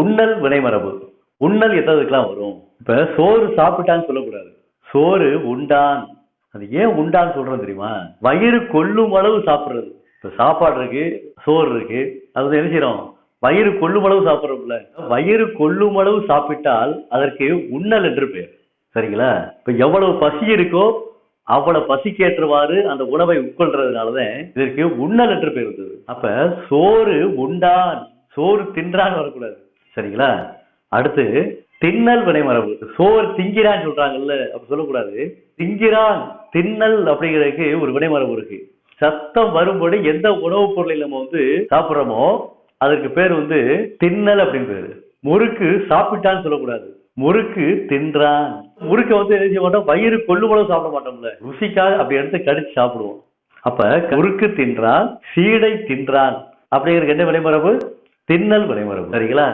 உண்ணல் வினைமரபு. உண்ணல் எத்ததுக்கெல்லாம் வரும்? இப்ப சோறு சாப்பிட்டான்னு சொல்லக்கூடாது. சோறு உண்டான். அது ஏன் உண்டான்னு சொல்றோம் தெரியுமா? வயிறு கொள்ளும் அளவு சாப்பிடுறது. இப்ப சாப்பாடு இருக்கு சோறு இருக்கு. அது என்ன செய்யறோம் வயிறு கொள்ளும் அளவு சாப்பிட்றோம்ல. வயிறு கொள்ளும் அளவு சாப்பிட்டால் அதற்கு உண்ணல் என்று பெயர். சரிங்களா? இப்ப எவ்வளவு பசி இருக்கோ அவ்வளவு பசிக்கேற்றவாறு அந்த உணவை உட்கொள்றதுனாலதான் இதற்கு உண்ணல் என்று பெயர் வந்தது. அப்ப சோறு உண்டான். சோறு தின்றான்னு வரக்கூடாது. சரிங்களா? அடுத்து தின்னல் வினைமரபு. சோர் திங்கிறான்னு சொல்றாங்கல்ல அப்படி சொல்லக்கூடாது. திங்கிறான் தின்னல் அப்படிங்கிறதுக்கு ஒரு வினைமரபு இருக்கு. சத்தம் வரும்படி எந்த உணவுப் பொருளை நம்ம வந்து சாப்பிடுறோமோ அதற்கு பேர் வந்து தின்னல் அப்படின்னு பேரு. முறுக்கு சாப்பிட்டான்னு சொல்லக்கூடாது. முறுக்கு தின்றான். முறுக்க வந்து என்ன செய்ய மாட்டோம்? வயிறு கொள்ளுமளவு சாப்பிட மாட்டோம்ல. ருசிக்காக அப்படி எடுத்து கடிச்சு சாப்பிடுவோம். அப்ப முறுக்கு தின்றான் சீடை தின்றான் அப்படிங்கிறதுக்கு என்ன வினைமரபு? தின்னல் வினைமரபு. சரிங்களா?